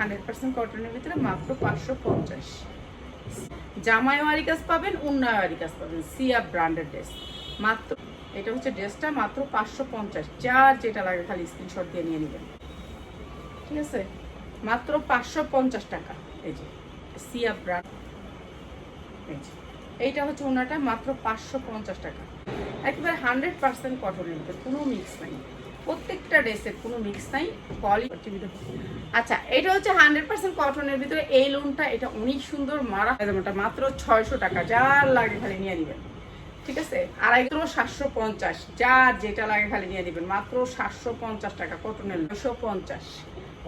Hundred percent কটনের ভিতরে মাত্র পাঁচশো পঞ্চাশ। জামাইওয়ারি কাজ পাবেন উন্নয়ওয়ারি কাজ পাবেন, সিয়া ব্র্যান্ডেড ড্রেস। মাত্র, এটা হচ্ছে ড্রেসটা মাত্র পাঁচশো পঞ্চাশ। যার যেটা লাগে খালি স্ক্রিনশট দিয়ে নিয়ে নেবেন। ঠিক আছে? মাত্র পাঁচশো পঞ্চাশ টাকা। এই যে, সিয়া ব্র্যান্ড। এই যে, এইটা হচ্ছে ওনাটা মাত্র পাঁচশো পঞ্চাশ টাকা। একেবারে হান্ড্রেড পার্সেন্ট কটনের ভিতরে কোনো মিক্স নাই। প্রত্যেকটা ড্রেসের কোনো মিক্স নাই কোয়ালিটি আচ্ছা এটা হচ্ছে হান্ড্রেড পার্সেন্ট কটনের ভিতরে এই লোনটা এটা অনেক সুন্দর মারা এটা মাত্র ছয়শো টাকা। যার লাগে খালি নিয়ে নেবেন। ঠিক আছে? আড়াই কিলো সাতশো পঞ্চাশ, যার যেটা লাগে খালি নিয়ে নেবেন। মাত্র সাতশো পঞ্চাশ টাকা কটনের নয়শো পঞ্চাশ,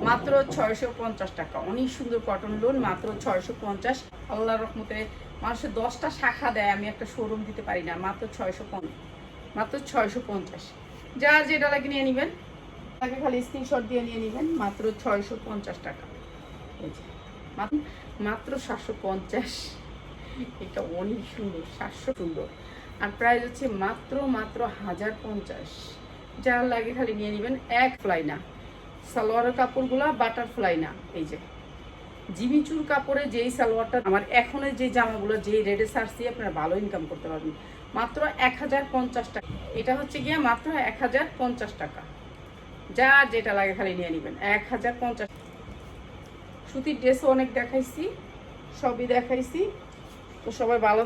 মাত্র ছয়শো পঞ্চাশ টাকা। অনেক সুন্দর কটন লোন মাত্র ছয়শো পঞ্চাশ। আল্লাহ রহমতে মানুষের দশটা শাখা দেয়, আমি একটা শোরুম দিতে পারি না, মাত্র ছয়শো পঞ্চাশ, মাত্র ছয়শো পঞ্চাশ। যার যেটা লাগে নিয়ে নেবেন তাকে খালি স্ক্রিনশট দিয়ে নিয়ে নেবেন, মাত্র ছয়শো পঞ্চাশ টাকা। মাত্র- মাত্র সাতশো পঞ্চাশ। এটা অনেক সুন্দর, সাতশো সুন্দর। আর প্রাইস হচ্ছে মাত্র মাত্র হাজার পঞ্চাশ। যার লাগে খালি নিয়ে নেবেন, এক ফ্লাই না সালোয়ারের কাপড়গুলো বাটারফ্লাই না এই যে, জিমিচুর কাপড়ে যেই সালোয়ারটা, আমার এখনের যে জামাগুলো, যেই রেডে সারছি আপনারা ভালো ইনকাম করতে পারবেন। মাত্র এক হাজার পঞ্চাশ টাকা। এটা হচ্ছে গিয়ে মাত্র এক হাজার পঞ্চাশ টাকা। যার যেটা লাগে খালি নিয়ে নেবেন। এক হাজার পঞ্চাশ। সুতির ড্রেসও অনেক দেখাইছি, সবই দেখাইছি। তো সবাই ভালো